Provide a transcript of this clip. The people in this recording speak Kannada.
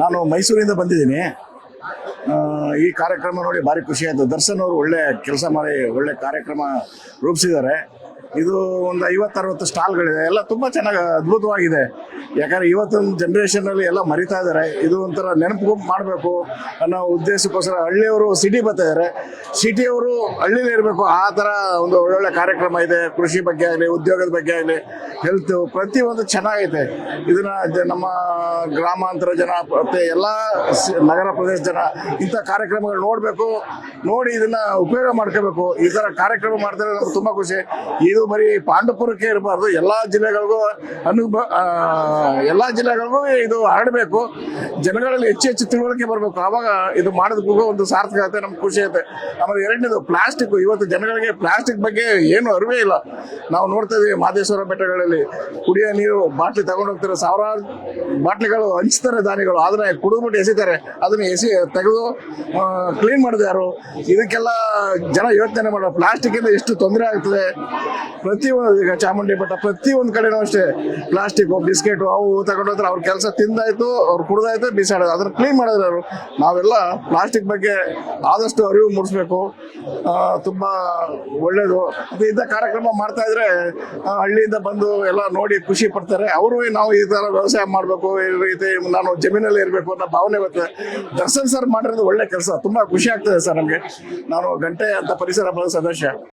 ನಾನು ಮೈಸೂರಿಂದ ಬಂದಿದ್ದೀನಿ. ಈ ಕಾರ್ಯಕ್ರಮ ನೋಡಿ ಭಾರಿ ಖುಷಿ ಆಯಿತು. ದರ್ಶನ್ ಅವರು ಒಳ್ಳೆ ಕೆಲಸ ಮಾಡಿ, ಒಳ್ಳೆ ಕಾರ್ಯಕ್ರಮ ರೂಪಿಸಿದ್ದಾರೆ. ಇದು ಒಂದು ಐವತ್ತರವತ್ತು ಸ್ಟಾಲ್ಗಳಿದೆ. ಎಲ್ಲ ತುಂಬ ಚೆನ್ನಾಗಿ, ಅದ್ಭುತವಾಗಿದೆ. ಯಾಕಂದ್ರೆ ಇವತ್ತಿನ ಜನರೇಷನ್ ಅಲ್ಲಿ ಎಲ್ಲ ಮರಿತಾ ಇದ್ದಾರೆ ಇದು ಒಂಥರ ನೆನಪು ಮಾಡಬೇಕು ಅನ್ನೋ ಉದ್ದೇಶಕ್ಕೋಸ್ಕರ ಹಳ್ಳಿಯವರು ಸಿಟಿ ಬರ್ತಾ ಇದ್ದಾರೆ ಸಿಟಿಯವರು ಹಳ್ಳಿಲೇ ಇರಬೇಕು. ಆ ಥರ ಒಂದು ಒಳ್ಳೊಳ್ಳೆ ಕಾರ್ಯಕ್ರಮ ಇದೆ. ಕೃಷಿ ಬಗ್ಗೆ ಆಗಲಿ, ಉದ್ಯೋಗದ ಬಗ್ಗೆ ಆಗಲಿ ಹೆಲ್ತ್ ಪ್ರತಿಯೊಂದು ಚೆನ್ನಾಗೈತೆ. ಇದನ್ನ ನಮ್ಮ ಗ್ರಾಮಾಂತರ ಜನ, ಮತ್ತೆ ಎಲ್ಲ ನಗರ ಪ್ರದೇಶ ಜನ ಇಂಥ ಕಾರ್ಯಕ್ರಮಗಳು ನೋಡಬೇಕು. ನೋಡಿ ಇದನ್ನ ಉಪಯೋಗ ಮಾಡ್ಕೋಬೇಕು. ಈ ಥರ ಕಾರ್ಯಕ್ರಮ ಮಾಡ್ತಾರೆ ನಮ್ಗೆ ತುಂಬ ಖುಷಿ. ಇದು ಬರೀ ಪಾಂಡವಪುರಕ್ಕೆ ಇರಬಾರ್ದು. ಎಲ್ಲ ಜಿಲ್ಲೆಗಳಿಗೂ ಅನುಭವ ಎಲ್ಲ ಜಿಲ್ಲೆಗಳಿಗೂ ಇದು ಹರಡಬೇಕು ಜನಗಳಲ್ಲಿ ಹೆಚ್ಚು ಹೆಚ್ಚು ತಿಳುವಳಿಕೆ ಬರಬೇಕು. ಆವಾಗ ಇದು ಮಾಡೋದಕ್ಕೂ ಒಂದು ಸಾರ್ಥಕ ಆಗುತ್ತೆ, ನಮ್ಗೆ ಖುಷಿ ಆಗುತ್ತೆ. ಆಮೇಲೆ ಎರಡನೇದು ಪ್ಲಾಸ್ಟಿಕ್. ಇವತ್ತು ಜನಗಳಿಗೆ ಪ್ಲಾಸ್ಟಿಕ್ ಬಗ್ಗೆ ಏನು ಅರಿವೇ ಇಲ್ಲ. ನಾವು ನೋಡ್ತಾ ಇದೀವಿ ಮಾದೇಶ್ವರ ಬೆಟ್ಟಗಳಲ್ಲಿ ಕುಡಿಯೋ ನೀರು ಬಾಟ್ಲಿ ತಗೊಂಡು ಹೋಗ್ತಾರೆ. ಸಾವಿರಾರು ಬಾಟ್ಲಿಗಳು ಹಂಚ್ತಾರೆ ದಾನಿಗಳು. ಅದನ್ನ ಕುಡಿದ್ಬಿಟ್ಟು ಎಸಿತಾರೆ. ಅದನ್ನ ಎಸಿ ತೆಗೆದು ಕ್ಲೀನ್ ಮಾಡಿದೆ ಯಾರು? ಇದಕ್ಕೆಲ್ಲ ಜನ ಯೋಚನೆ ಮಾಡೋ ಪ್ಲಾಸ್ಟಿಕ್ ಇಂದ ಎಷ್ಟು ತೊಂದರೆ ಆಗ್ತದೆ. ಪ್ರತಿ ಈಗ ಚಾಮುಂಡಿ ಬೆಟ್ಟ, ಪ್ರತಿ ಒಂದು ಕಡೆನೂ ಅಷ್ಟೇ. ಪ್ಲಾಸ್ಟಿಕ್ ಬಿಸ್ಕೆಟ್ ಅವು ತಗೊಂಡೋದ್ರೆ ಅವ್ರ ಕೆಲಸ ತಿಂದಾಯ್ತು, ಅವ್ರು ಕುಡ್ದಾಯ್ತು, ಬಿಸಾಡೋದು. ಅದನ್ನ ಕ್ಲೀನ್ ಮಾಡಿದ್ರು ಅವರು. ನಾವೆಲ್ಲ ಪ್ಲಾಸ್ಟಿಕ್ ಬಗ್ಗೆ ಆದಷ್ಟು ಅರಿವು ಮೂಡಿಸ್ಬೇಕು. ತುಂಬಾ ಒಳ್ಳೇದು. ಇಂಥ ಕಾರ್ಯಕ್ರಮ ಮಾಡ್ತಾ ಇದ್ರೆ ಹಳ್ಳಿಯಿಂದ ಬಂದು ಎಲ್ಲ ನೋಡಿ ಖುಷಿ ಪಡ್ತಾರೆ. ಅವರು ನಾವು ಈ ತರ ವ್ಯವಸಾಯ ಮಾಡಬೇಕು, ಈ ರೀತಿ ನಾನು ಜಮೀನಲ್ಲಿ ಇರಬೇಕು ಅನ್ನೋ ಭಾವನೆ ಬರ್ತದೆ. ದರ್ಶನ್ ಸರ್ ಮಾಡಿರೋದು ಒಳ್ಳೆ ಕೆಲಸ. ತುಂಬಾ ಖುಷಿ ಆಗ್ತದೆ ಸರ್ ನಮಗೆ. ನಾನು ಗಂಟೆ ಅಂತ ಪರಿಸರ ಬಂದ ಸದಸ್ಯ.